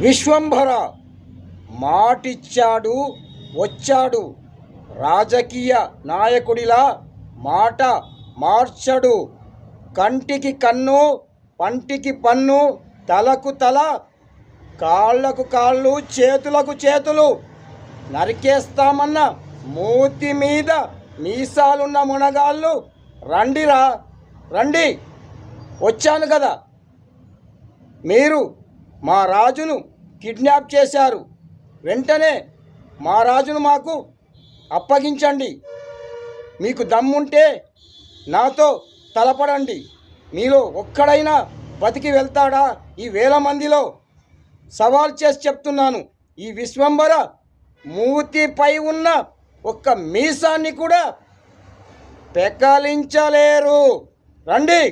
విశ్వంభర మాటిచ్చాడు వచ్చాడు. రాజకీయ నాయకుడిలా మాట మార్చడు. కంటికి కన్ను పంటికి పన్ను తలకు తల కాళ్ళకు కాళ్ళు చేతులకు చేతులు. నరికేస్తామన్న మూతి మీద మీసాలున్న మునగాళ్ళు రండిరా రండి వచ్చాను కదా. మీరు మా రాజును కిడ్నాప్ చేశారు. వెంటనే మా రాజును మాకు అప్పగించండి. మీకు దమ్ముంటే నాతో తలపడండి. మీలో ఒక్కడైనా బతికి వెళ్తాడా? ఈ వేల మందిలో సవాల్ చేసి చెప్తున్నాను. ఈ విశ్వంబర మూతిపై ఉన్న ఒక్క మీసాన్ని కూడా పెకలించలేరు. రండి!